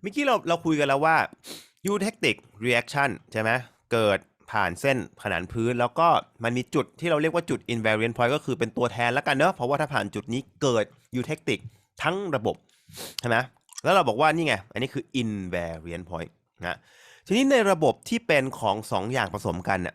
เมื่อกี้เราเราคุยกันแล้วว่า eutectic reaction ใช่ไหมเกิดผ่านเส้นขนานพื้น แล้วก็มันมีจุดที่เราเรียกว่าจุด invariant point ก็คือเป็นตัวแทนแล้วกันเนอะเพราะว่าถ้าผ่านจุดนี้เกิด eutectic ทั้งระบบใช่ไหมแล้วเราบอกว่านี่ไง อันนี้คือ invariant point นะทีนี้ในระบบที่เป็นของสองอย่างผสมกันน่ะ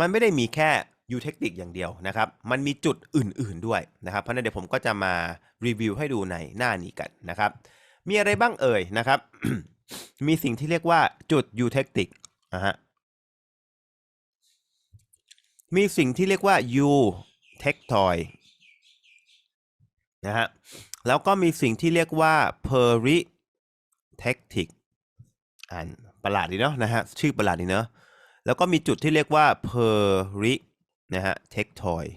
มันไม่ได้มีแค่ eutectic อย่างเดียวนะครับ มันมีจุดอื่นๆด้วยนะครับ เพราะนั้นเดี๋ยวผมก็จะมารีวิวให้ดูในหน้านี้กันนะครับ มีอะไรบ้างเอ่ยนะครับ มีสิ่งที่เรียกว่าจุด eutectic นะฮะมีสิ่งที่เรียกว่า eutectoid นะฮะแล้วก็มีสิ่งที่เรียกว่า peritectic อ่านประหลาดดีเนาะนะฮะชื่อประหลาดดีเนาะแล้วก็มีจุดที่เรียกว่า peri นะฮะ tectoid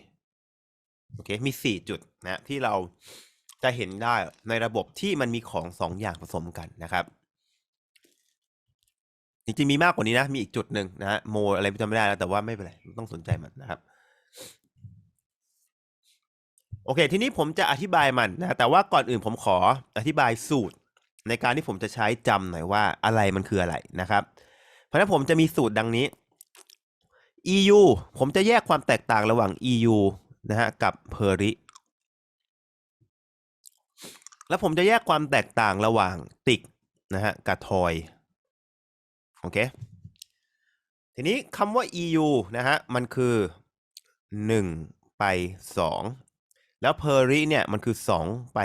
โอเค มี 4 จุดนะที่เรา จะเห็นได้ในระบบที่มันมีของ2ออย่างผสมกันนะครับจริงๆมีมากกว่านี้นะ มีอีกจุดหนึ่งนะฮะโมอะไรจำไม่ได้แล้วแต่ว่าไม่เป็นไรต้องสนใจมันนะครับ โอเค ทีนี้ผมจะอธิบายมันนะแต่ว่าก่อนอื่นผมขออธิบายสูตรในการที่ผมจะใช้จำหน่อยว่าอะไรมันคืออะไรนะครับ เพราะฉะนั้นผมจะมีสูตรดังนี้ EU ผมจะแยกความแตกต่างระหว่าง EU นะฮะกับ peri แล้วผมจะแยกความแตกต่างระหว่างติกนะฮะกับทอย โอเค ทีนี้คำว่า EU นะฮะ มันคือ 1 ไป 2 แล้ว peri เนี่ย มันคือ 2 ไป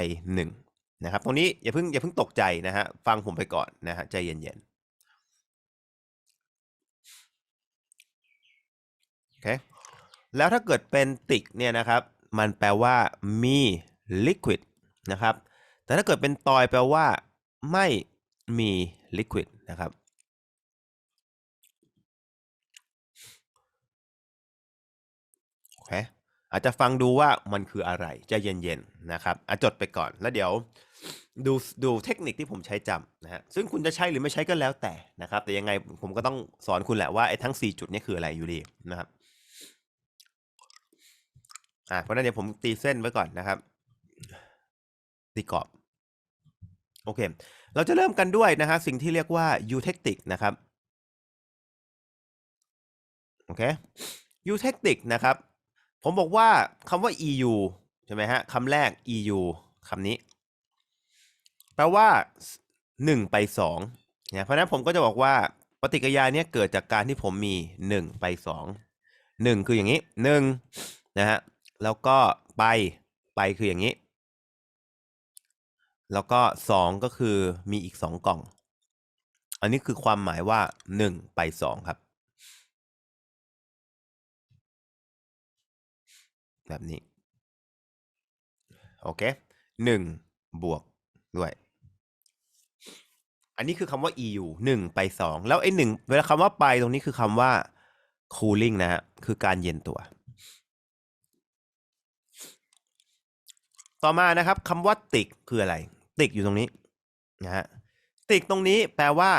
1 นะครับ ตรงนี้อย่าเพิ่งอย่าเพิ่งตกใจนะฮะ ฟังผมไปก่อนนะฮะ ใจเย็นๆ โอเค แล้วถ้าเกิดเป็นติกเนี่ยนะครับ มันแปลว่ามี liquid นะครับ แต่ถ้าเกิดเป็นตอยแปลว่า ไม่มี liquid นะครับ โอเค อาจจะฟังดูว่ามันคืออะไรจะเย็นๆนะครับอะจดไปก่อนแล้วเดี๋ยวดูดูเทคนิคที่ผมใช้จำนะฮะ ซึ่งคุณจะใช้หรือไม่ใช้ก็แล้วแต่นะครับ แต่ยังไงผมก็ต้องสอนคุณแหละว่าไอ้ทั้ง 4 จุดนี้คืออะไรอยู่ดีนะครับ อ่าเพราะนั้นเดี๋ยวผมตีเส้นไว้ก่อนนะครับ ตีกรอบ โอเค เราจะเริ่มกันด้วยนะฮะสิ่งที่เรียกว่า eutectic นะครับ โอเค eutectic นะครับ ผมบอกว่าคำว่า EU ใช่ไหมฮะคำแรก EU คำนี้ แปลว่า 1 ไป2นะเพราะฉะนั้นผมก็จะบอกว่าปฏิกิริยาเนี้ยเกิดจากการที่ผมมี 1 ไป 2 1 คืออย่างนี้1นะฮะแล้วก็ไปไปคืออย่างนี้ แล้วก็2ก็คือมีอีก2กล่อง อันนี้คือความหมายว่า1ไป2ครับ แบบนี้ โอเคหนึ่งบวกด้วย อันนี้คือคำว่า EU หนึ่งไปสองแล้วไอ้หนึ่งเวลาคำว่าไปตรงนี้คือคำว่า cooling นะฮะคือการเย็นตัวต่อมานะครับคำว่าติกคืออะไร ติกอยู่ตรงนี้นะฮะติกตรงนี้แปลว่า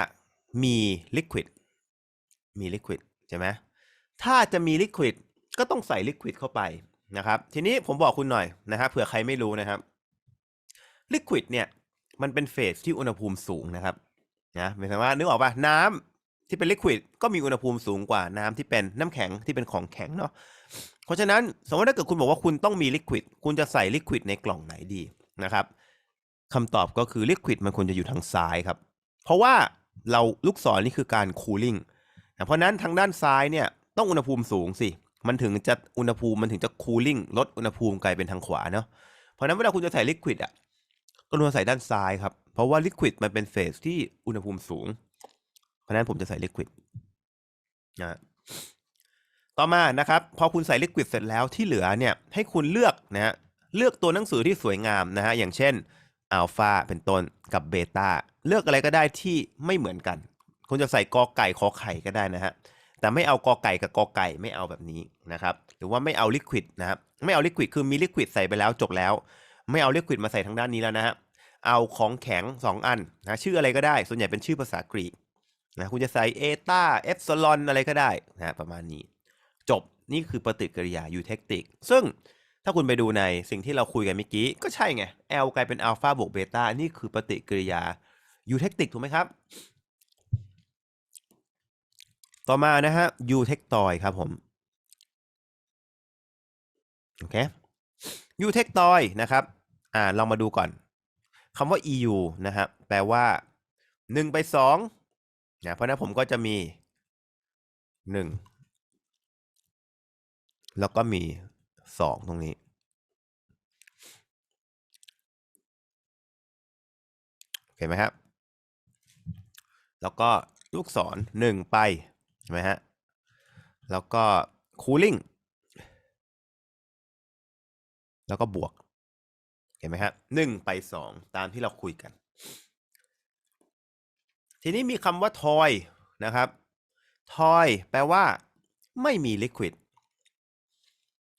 มี liquid มี liquid ใช่ไหมถ้าจะมี liquid ก็ต้องใส่ liquid เข้าไปนะครับ ทีนี้ผมบอกคุณหน่อยนะครับเผื่อใครไม่รู้นะครับ liquid เนี่ยมันเป็นเฟสที่อุณหภูมิสูงนะครับนะหมายถึงว่านึกออกป่ะน้ำที่เป็น liquid ก็มีอุณหภูมิสูงกว่าน้ำที่เป็นน้ำแข็งที่เป็นของแข็งเนาะเพราะฉะนั้นสมมติถ้าเกิดคุณบอกว่าคุณต้องมี liquid คุณจะใส่ liquid ในกล่องไหนดีนะครับ คำตอบก็คือ liquid มันควรจะอยู่ทางซ้ายครับ เพราะว่าเราลูกศรนี่คือการ cooling เพราะนั้นทางด้านซ้ายเนี่ยต้องอุณหภูมิสูงสิ มันถึงจะอุณหภูมิมันถึงจะ cooling ลดอุณหภูมิกลายเป็นทางขวาเนาะ เพราะนั้นเวลาคุณจะใส่ liquid อะก็ควรใส่ด้านซ้ายครับ เพราะว่า liquid มันเป็นเฟสที่อุณหภูมิสูง เพราะนั้นผมจะใส่ liquid นะต่อมานะครับ พอคุณใส่ liquid เสร็จแล้วที่เหลือเนี่ยให้คุณเลือกนะเลือกตัวหนังสือที่สวยงามนะฮะอย่างเช่น อัลฟาเป็นต้นกับเบต้าเลือกอะไรก็ได้ที่ไม่เหมือนกัน คุณจะใส่กอไก่ขอไข่ก็ได้นะฮะแต่ไม่เอากอไก่กับกอไก่ไม่เอาแบบนี้นะครับหรือว่าไม่เอาลิควิดนะครับไม่เอาลิควิดคือมีลิควิดใส่ไปแล้วจบแล้ว ไม่เอาลิควิดมาใส่ทางด้านนี้แล้วนะฮะเอาของแข็ง 2 อันนะชื่ออะไรก็ได้ ส่วนใหญ่เป็นชื่อภาษากรีกนะคุณจะใส่เอตาเอฟซลอนอะไรก็ได้นะประมาณนี้ จบนี่คือปฏิกิริยายูเทคติก ซึ่ง ถ้าคุณไปดูในสิ่งที่เราคุยกันเมื่อกี้ ก็ใช่ไง L กลายเป็นอัลฟาบวกเบต้านี่คือปฏิกิริยายูเทคติกถูกไหมครับ ต่อมานะฮะยูเทคตอยครับผม โอเคยูเทคตอยนะครับอ่าลองมาดูก่อนคำว่า EU นะครับแปลว่า 1 ไป2นะเพราะฉะนั้นผมก็จะมี 1 แล้วก็มี 2ตรงนี้ โอเคไหมครับ แล้วก็ลูกศร1ไปใช่ไหมฮะ แล้วก็ cooling แล้วก็บวก เห็นไหมครับหนึ่งไปสองตามที่เราคุยกัน ทีนี้มีคำว่า toy นะครับ toy แปลว่า ไม่มี liquid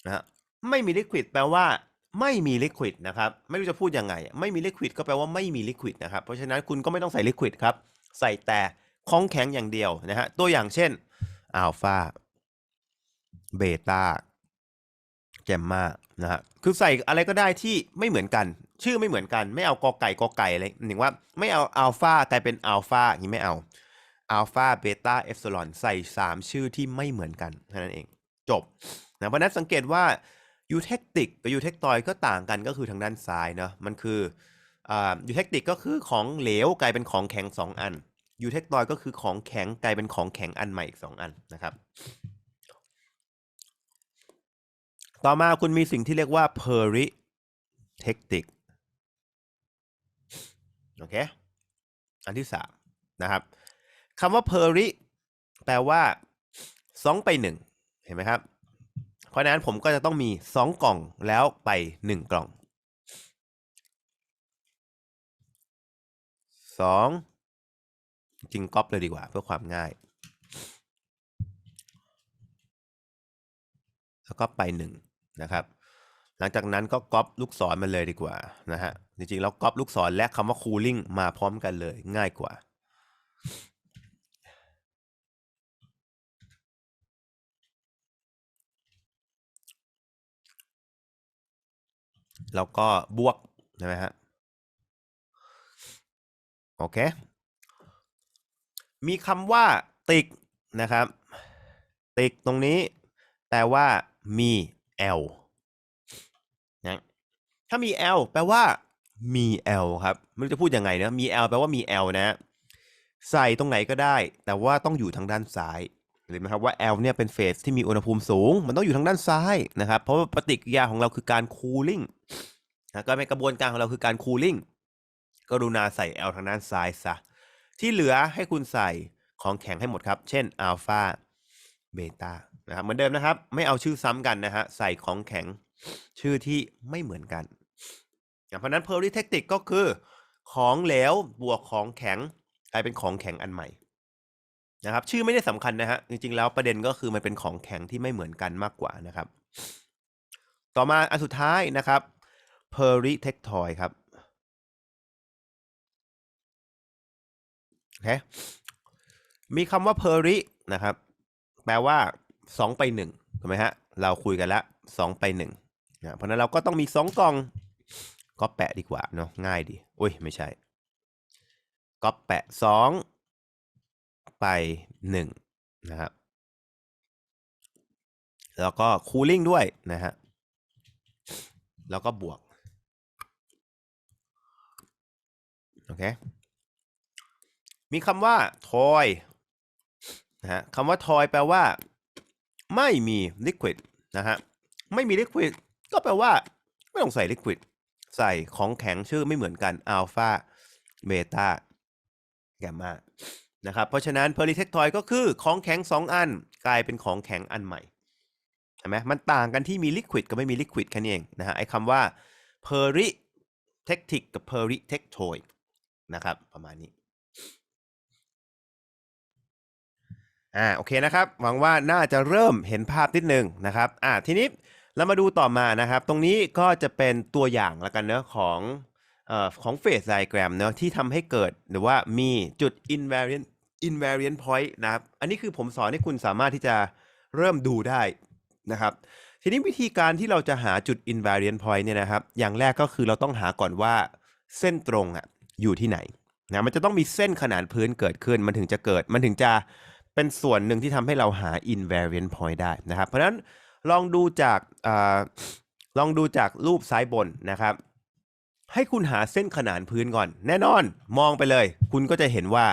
นะฮะ ไม่มี liquid แปลว่าไม่มี liquid นะครับ ไม่รู้จะพูดยังไง ไม่มี liquid ก็แปลว่าไม่มี liquid นะครับ เพราะฉะนั้นคุณก็ไม่ต้องใส่ liquid ครับ ใส่แต่ของแข็งอย่างเดียวนะฮะ ตัวอย่างเช่น alpha beta แกมมานะฮะ คือใส่อะไรก็ได้ที่ไม่เหมือนกัน ชื่อไม่เหมือนกัน ไม่เอากอไก่กอไก่อะไรหนึ่งว่าไม่เอาอัลฟากลายเป็นอัลฟาอย่างนี้ไม่เอาอัลฟาเบต้าเอฟซลอนใส่ 3 ชื่อที่ไม่เหมือนกันเท่านั้นเอง จบนะเพราะนั้นสังเกตว่า ยูเทคติกกับยูเทคตอยก็ต่างกันก็คือทางด้านซ้ายเนาะมันคือยูเทคติกก็คือของเหลวกลายเป็นของแข็ง 2 อันยูเทคตอยก็คือของแข็งกลายเป็นของแข็งอันใหม่อีก 2 อันนะครับ ต่อมาคุณมีสิ่งที่เรียกว่า peritectic โอเค อันที่สามนะครับคำว่า peri แปลว่า 2 ไป 1 เห็นไหมครับ เพราะนั้นผมก็จะต้องมี 2 กล่องแล้วไป 1 กล่อง 2 จริงก๊อปเลยดีกว่าเพื่อความง่าย แล้วก็ไปหนึ่งนะครับ หลังจากนั้นก็ก๊อปลูกศรมาเลยดีกว่านะฮะ จริงๆ แล้วก๊อปลูกศรและคำว่า cooling มาพร้อมกันเลยง่ายกว่า แล้วก็บวกใช่ไหมฮะโอเค มีคำว่าติกนะครับ ติกตรงนี้แปลว่ามี L นะถ้ามี L แปลว่ามี L ครับไม่รู้จะพูดยังไงนะมี L แปลว่ามี L นะ ใส่ตรงไหนก็ได้ แต่ว่าต้องอยู่ทางด้านซ้าย เห็นไหมครับว่า L เนี่ยเป็นเฟสที่มีอุณหภูมิสูง มันต้องอยู่ทางด้านซ้ายนะครับ เพราะว่าปฏิกิริยาของเราคือการ cooling นะก็เป็นกระบวนการของเราคือการ cooling กรุณาใส่ L ทางด้านซ้ายซะ ที่เหลือให้คุณใส่ของแข็งให้หมดครับ เช่นอัลฟาเบต้านะครับเหมือนเดิมนะครับ ไม่เอาชื่อซ้ำกันนะฮะใส่ของแข็งชื่อที่ไม่เหมือนกันเพราะนั้น peritectic ก็คือของเหลวบวกของแข็งกลายเป็นของแข็งอันใหม่ นะครับชื่อไม่ได้สำคัญนะฮะจริงๆแล้วประเด็นก็คือมันเป็นของแข็งที่ไม่เหมือนกันมากกว่านะครับ ต่อมาอันสุดท้ายนะครับ peritectoid ครับโอเคมีคำว่า peri นะครับ แปลว่า 2 ไป1ถูกไหมฮะ เราคุยกันละ 2 ไป1นะเพราะนั้นเราก็ต้องมี 2 กล่อง ก็แปะดีกว่าเนาะง่ายดี อุ้ย ไม่ใช่ ก็แปะ 2 ไป1นะครับ แล้วก็ cooling ด้วยนะฮะ แล้วก็บวก โอเค มีคำว่า toy นะฮะคำว่า toy แปลว่า ไม่มี liquid นะฮะ ไม่มี liquid ก็แปลว่า ไม่ต้องใส่ liquid ใส่ของแข็งชื่อไม่เหมือนกัน alpha beta gamma นะครับ เพราะฉะนั้น peritectoid ก็คือของแข็ง 2 อัน กลายเป็นของแข็งอันใหม่ใช่ไหมมันต่างกันที่มี liquid กับไม่มี liquid แค่นี้เองนะฮะไอ้คำว่า peritectic กับ peritectoid นะครับ ประมาณนี้อ่าโอเคนะครับ หวังว่าน่าจะเริ่มเห็นภาพนิดนึงนะครับอ่าทีนี้เรามาดูต่อมานะครับ ตรงนี้ก็จะเป็นตัวอย่างละกันเนอะของเอ่อของเฟสไดแกรมเนอะที่ทำให้เกิดหรือว่ามีจุด invariant invariant point นะครับ อันนี้คือผมสอนให้คุณสามารถที่จะเริ่มดูได้นะครับ ทีนี้วิธีการที่เราจะหาจุด invariant point เนี่ยนะครับ อย่างแรกก็คือเราต้องหาก่อนว่าเส้นตรงอะอยู่ที่ไหนนะมันจะต้องมีเส้นขนานพื้นเกิดขึ้น มันถึงจะเกิด มันถึงจะเป็นส่วนหนึ่งที่ทำให้เราหา invariant point ได้นะครับ เพราะฉะนั้นลองดูจากอลองดูจากรูปซ้ายบนนะครับ ให้คุณหาเส้นขนานพื้นก่อน แน่นอนมองไปเลย คุณก็จะเห็นว่า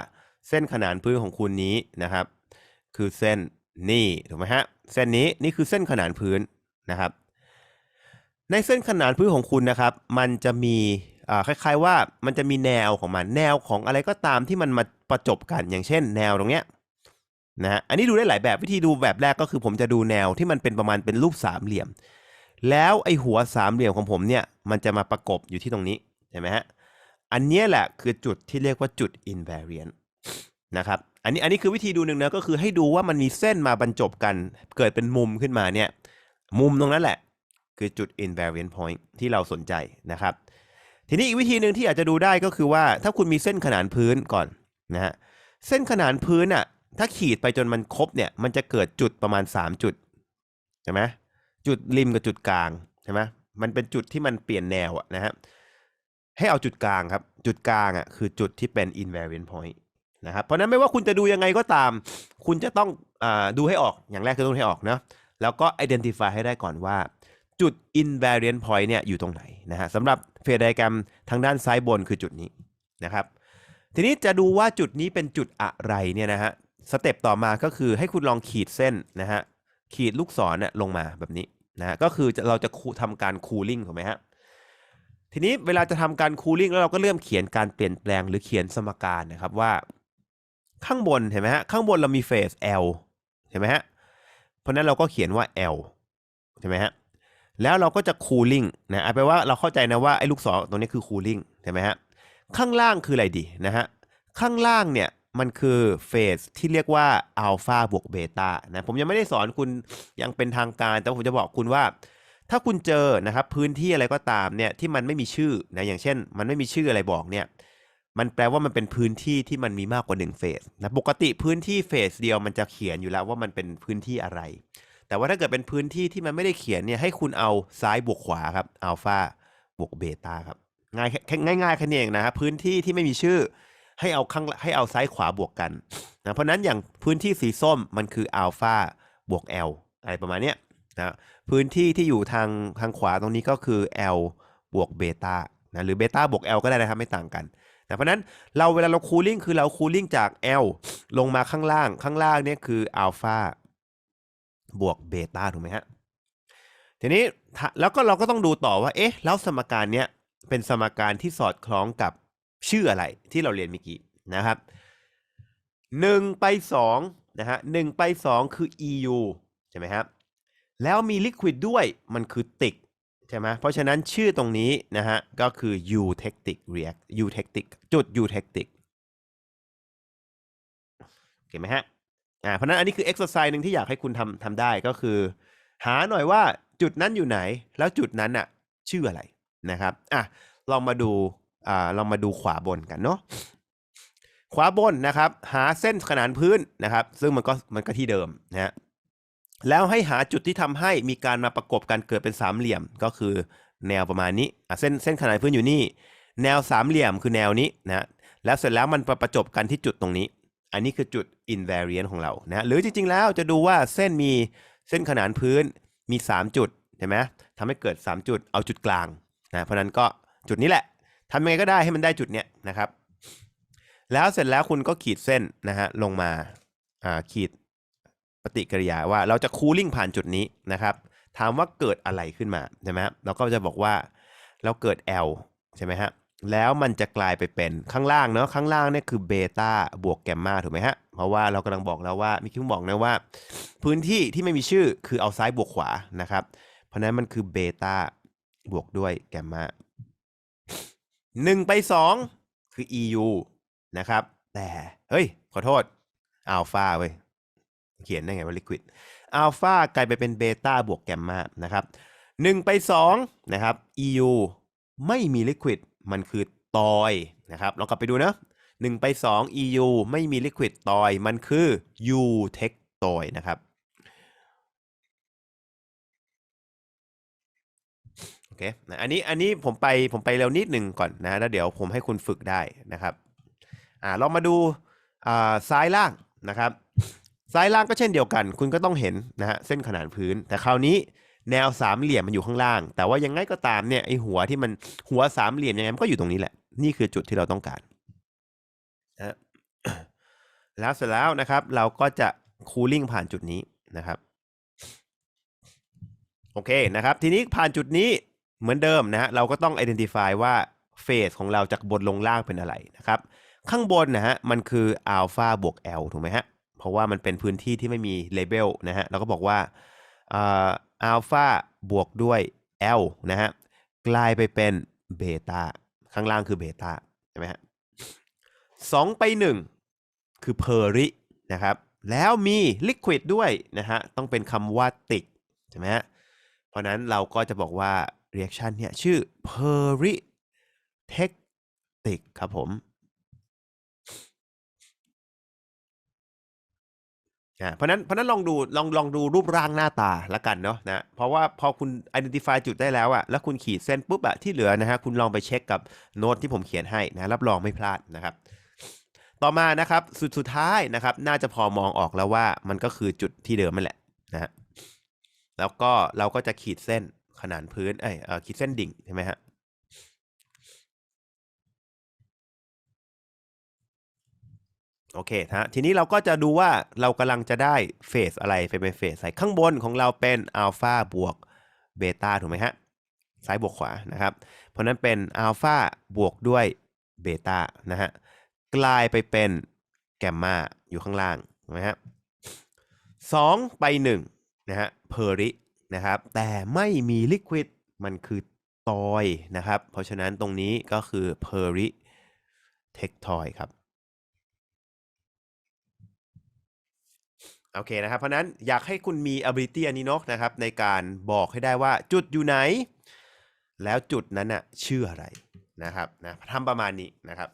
เส้นขนานพื้นของคุณนี้นะครับ คือเส้นนี่ถูกไหมฮะเส้นนี้นี่คือเส้นขนานพื้นนะครับ ในเส้นขนานพื้นของคุณนะครับ มันจะมีคล้ายๆว่ามันจะมีแนวของมันแนวของอะไรก็ตามที่มันมาประจบกันอย่างเช่น แนวตรงเนี้ยนะฮะอันนี้ดูได้หลายแบบวิธีดูแบบแรกก็คือผมจะดูแนวที่มันเป็นประมาณเป็นรูปสามเหลี่ยม แล้วไอหัวสามเหลี่ยมของผมเนี่ยมันจะมาประกบอยู่ที่ตรงนี้เห็นไหมฮะอันนี้แหละคือจุดที่เรียกว่าจุด invariant นะครับอันนี้อันนี้คือวิธีดูหนึ่งนะก็คือให้ดูว่ามันมีเส้นมาบรรจบกัน เกิดเป็นมุมขึ้นมาเนี่ยมุมตรงนั้นแหละ คือจุด invariant point ที่เราสนใจนะครับ ทีนี้อีกวิธีหนึ่งที่อาจจะดูได้ก็คือว่าถ้าคุณมีเส้นขนานพื้นก่อนนะฮะเส้นขนานพื้นอะถ้าขีดไปจนมันครบเนี่ยมันจะเกิดจุดประมาณ 3 จุดใช่ไหมจุดริมกับจุดกลางใช่ไหมมันเป็นจุดที่มันเปลี่ยนแนวอะนะฮะให้เอาจุดกลางครับ จุดกลางอะคือจุดที่เป็น invariant point นะครับเพราะนั้นไม่ว่าคุณจะดูยังไงก็ตาม คุณจะต้องอดูให้ออกอย่างแรกคือต้องให้ออกเนาะแล้วก็ identify ให้ได้ก่อนว่า จุด invariant point เนี่ยอยู่ตรงไหนนะฮะสำหรับเฟรไดแกรมทางด้านซ้ายบนคือจุดนี้นะครับ ทีนี้จะดูว่าจุดนี้เป็นจุดอะไรเนี่ยนะฮะสเต็ปต่อมาก็คือให้คุณลองขีดเส้นนะฮะขีดลูกศรเนี่ยลงมาแบบนี้นะะก็คือเราจะคูทำการ cooling ถูกไหมฮะทีนี้เวลาจะทำการ cooling แล้วเราก็เริ่มเขียนการเปลี่ยนแปลงหรือเขียนสมการนะครับว่า ข้างบนเห็นไหมฮะข้างบนเรามีเฟส L เห็นไหมฮะเพราะนั้นเราก็เขียนว่า L ใช่ไหมฮะแล้วเราก็จะ cooling นะเอาไปว่าเราเข้าใจนะว่าไอ้ลูกศรตรงนี้คือ cooling ใช่ไหมฮะข้างล่างคืออะไรดีนะฮะข้างล่างเนี่ยมันคือเฟสที่เรียกว่าอัลฟาบวกเบต้านะผมยังไม่ได้สอนคุณย่างเป็นทางการ แต่ผมจะบอกคุณว่า ถ้าคุณเจอนะครับพื้นที่อะไรก็ตามเนี่ยที่มันไม่มีชื่อนะอย่างเช่น มันไม่มีชื่ออะไรบอกเนี่ย มันแปลว่ามันเป็นพื้นที่ที่มันมีมากกว่า1เฟสนะปกติพื้นที่เฟสเดียวมันจะเขียนอยู่แล้วว่ามันเป็นพื้นที่อะไร แต่ว่าถ้าเกิดเป็นพื้นที่ที่มันไม่ได้เขียนเนี่ยให้คุณเอาซ้ายบวกขวาครับอัลฟาบวกเบต้าครับง่ายแค่ง่ายๆแค่นี้เองนะครับพื้นที่ที่ไม่มีชื่อให้เอาข้างให้เอาซ้ายขวาบวกกันนะเพราะนั้นอย่างพื้นที่สีส้มมันคืออัลฟาบวก L อะไรประมาณเนี้ยนะพื้นที่ที่อยู่ทางทางขวาตรงนี้ก็คือ L บวกเบต้านะหรือเบต้าบวก L ก็ได้นะครับไม่ต่างกัน นะเพราะนั้นเราเวลาเราคูลิ่งคือเราคูลิ่งจาก L ลงมาข้างล่างข้างล่างเนี่ยคืออัลฟาบวกเบต้าถูกไหมฮะทีนี้แล้วก็เราก็ต้องดูต่อว่าเอ๊ะแล้วสมการเนี้ยเป็นสมการที่สอดคล้องกับชื่ออะไรที่เราเรียนเมื่อกี้นะครับหนึ่งไปสองนะฮะหนึ่งไปสองคือ EU ใช่ไหมครับแล้วมีลิควิดด้วยมันคือติก ใช่ไหมเพราะฉะนั้นชื่อตรงนี้นะฮะ ก็คือ eutectic react eutectic จุด eutectic โอเคไหมฮะอ่าเพราะฉะนั้นอันนี้คือ exercise หนึ่งที่อยากให้คุณทำทำได้ก็คือ หาหน่อยว่าจุดนั้นอยู่ไหน แล้วจุดนั้นอะชื่ออะไรนะครับอะลองมาดูอ่าลองมาดูขวาบนกันเนาะขวาบนนะครับ หาเส้นขนานพื้นนะครับ ซึ่งมันก็มันก็ที่เดิมนะฮะ แล้วให้หาจุดที่ทำให้มีการมาประกบกันเกิดเป็นสามเหลี่ยมก็คือแนวประมาณนี้เส้นเส้นขนานพื้นอยู่นี่ แนวสามเหลี่ยมคือแนวนี้นะแล้วเสร็จแล้วมันประจบกันที่จุดตรงนี้ อันนี้คือจุด invariant ของเรานะหรือจริงๆแล้วจะดูว่าเส้นมีเส้นขนานพื้นมี 3 จุดใช่ไหมทำให้เกิด 3 จุดเอาจุดกลางนะเพราะนั้นก็จุดนี้แหละทำยังไงก็ได้ให้มันได้จุดเนี้ยนะครับ แล้วเสร็จแล้วคุณก็ขีดเส้นนะฮะลงมาขีด ปฏิกิริยาว่าเราจะคูลิ่งผ่านจุดนี้นะครับ ถามว่าเกิดอะไรขึ้นมาใช่ไหมครับเราก็จะบอกว่าเราเกิด L ใช่ไหมฮะแล้วมันจะกลายไปเป็นข้างล่างเนาะข้างล่างเนี่ยคือเบต้าบวกแกมมาถูกไหมฮะ เพราะว่าเรากำลังบอกแล้วว่ามิคิวบอกนะว่า พื้นที่ที่ไม่มีชื่อคือเอาซ้ายบวกขวานะครับ เพราะนั้นมันคือเบต้าบวกด้วยแกมมาหนึ่งไปสองคือ EU นะครับ แต่ เฮ้ย ขอโทษอัลฟาเว้ย เขียนได้ไงว่าลิควิดอัลฟากลายไปเป็นเบต้าบวกแกมมานะครับหนึ่งไปสองนะครับ EU ไม่มีลิควิดมันคือตอยนะครับเรากลับไปดูนะหนึ่งไปสอง EU ไม่มีลิควิดตอย มันคือ U tek ตอยนะครับโอเคนะอันนี้อันนี้ผมไปผมไปเร็วนิดหนึ่งก่อนนะแล้วเดี๋ยวผมให้คุณฝึกได้นะครับอ่าเรามาดูอ่าซ้ายล่างนะครับ ซ้ายล่างก็เช่นเดียวกัน คุณก็ต้องเห็นนะฮะเส้นขนานพื้น แต่คราวนี้แนวสามเหลี่ยมมันอยู่ข้างล่าง แต่ว่ายังไงก็ตามเนี่ยไอหัวที่มันหัวสามเหลี่ยมยังไงมันก็อยู่ตรงนี้แหละ นี่คือจุดที่เราต้องการนะแล้วเสร็จแล้วนะครับ เราก็จะคูลิ่งผ่านจุดนี้นะครับโอเคนะครับ ทีนี้ผ่านจุดนี้เหมือนเดิมนะฮะเราก็ต้อง identify ว่าเฟสของเราจากบนลงล่างเป็นอะไรนะครับ ข้างบนนะฮะมันคืออัลฟาบวก L ถูกไหมฮะ เพราะว่ามันเป็นพื้นที่ที่ไม่มีเลเบลนะฮะเราก็บอกว่าอัลฟาบวกด้วย L นะฮะกลายไปเป็นเบต้าข้างล่างคือเบต้าใช่ไหมฮะสองไปหนึ่งคือเพอรินะครับ แล้วมีลิควิดด้วยนะฮะต้องเป็นคำว่าติกใช่ไหมฮะเพราะนั้นเราก็จะบอกว่า reaction เนี่ยชื่อ peritectic ครับผม อ่าเพราะนั้นเพราะนั้นลองดูลองลองดูรูปร่างหน้าตาละกันเนาะนะเพราะว่าพอคุณ identify จุดได้แล้วอะแล้วคุณขีดเส้นปุ๊บอะที่เหลือนะฮะคุณลองไปเช็คกับโน้ตที่ผมเขียนให้นะรับรองไม่พลาดนะครับ ต่อมานะครับสุดสุดท้ายนะครับ น่าจะพอมองออกแล้วว่ามันก็คือจุดที่เดิมนั่นแหละนะฮะแล้วก็เราก็จะขีดเส้นขนานพื้นเอ้ยเอ่อขีดเส้นดิ่งใช่ไหมฮะ โอเคนะทีนี้เราก็จะดูว่าเรากำลังจะได้เฟสอะไรเป็นเฟสใส่ข้างบนของเราเป็นอัลฟาบวกเบต้าถูกไหมฮะซ้ายบวกขวานะครับ เพราะนั้นเป็นอัลฟาบวกด้วยเบต้านะฮะกลายไปเป็นแกมมาอยู่ข้างล่างถูกไหมฮะสองไปหนึ่งนะฮะเพอรินะครับ แต่ไม่มีลิควิดมันคือตอยนะครับ เพราะฉะนั้นตรงนี้ก็คือเพอริเทคทอยครับ โอเคนะครับ เพราะฉะนั้นอยากให้คุณมี ability อันนี้เนกนะครับ ในการบอกให้ได้ว่าจุดอยู่ไหน แล้วจุดนั้นน่ะชื่ออะไรนะครับนะทำประมาณนี้นะครับ